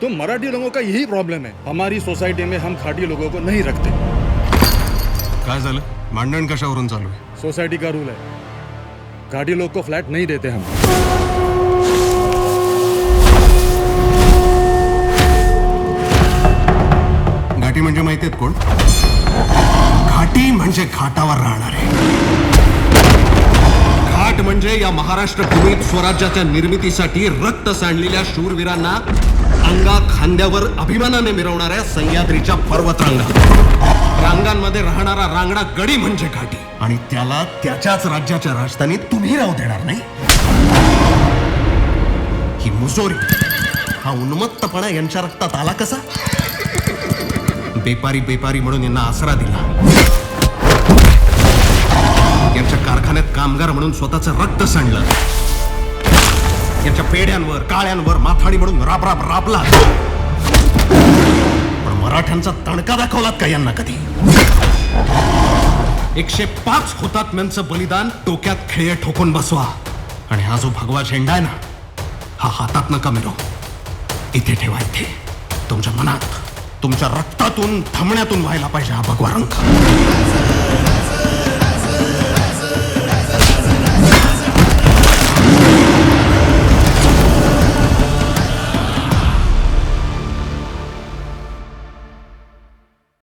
तो मराठी लोगों का यही प्रॉब्लम है। हमारी सोसाइटी में हम खाटी लोगों को नहीं रखते। काय झालं? भांडण कशावरून चालू आहे? सोसाइटी का रूल है। घाटी लोग को फ्लैट नहीं देते हम। घाटी म्हणजे माहिती आहेत कोण? घाटी म्हणजे घाटावर राहणारे। घाट म्हणजे या महाराष्ट्र भूमीत स्वराज्याच्या निर्मितीसाठी रक्त सांडलेल्या शूरवीरांना अंगा खांद्यावर अभिमानाने मिरवणाऱ्या सह्याद्रीच्या पर्वतरांगा रांगांमध्ये राहणारा रांगडा गडी म्हणजे घाटी. आणि त्याला त्याच्याच राज्याच्या राजधानीत तुम्ही राहू देणार नाही. ही मुजोरी हा उन्मत्तपणा यांच्या रक्तात आला कसा? बेपारी बेपारी म्हणून यांना आसरा दिला. यांच्या कारखान्यात कामगार म्हणून स्वतःचं रक्त सांडलं. यांच्या पेढ्यांवर काळ्यांवर माथाडी म्हणून राब राब राबला पण मराठ्यांचा तणका दाखवलात का यांना कधी? एकशे पाच हुतात्म्यांचं बलिदान डोक्यात खेळ ठोकून बसवा. आणि हा जो भगवा झेंडा आहे ना हा हातात नका मिळव इथे ठेवा इथे. तुमच्या मनात तुमच्या रक्तातून थमण्यातून व्हायला पाहिजे हा भगवा रंग.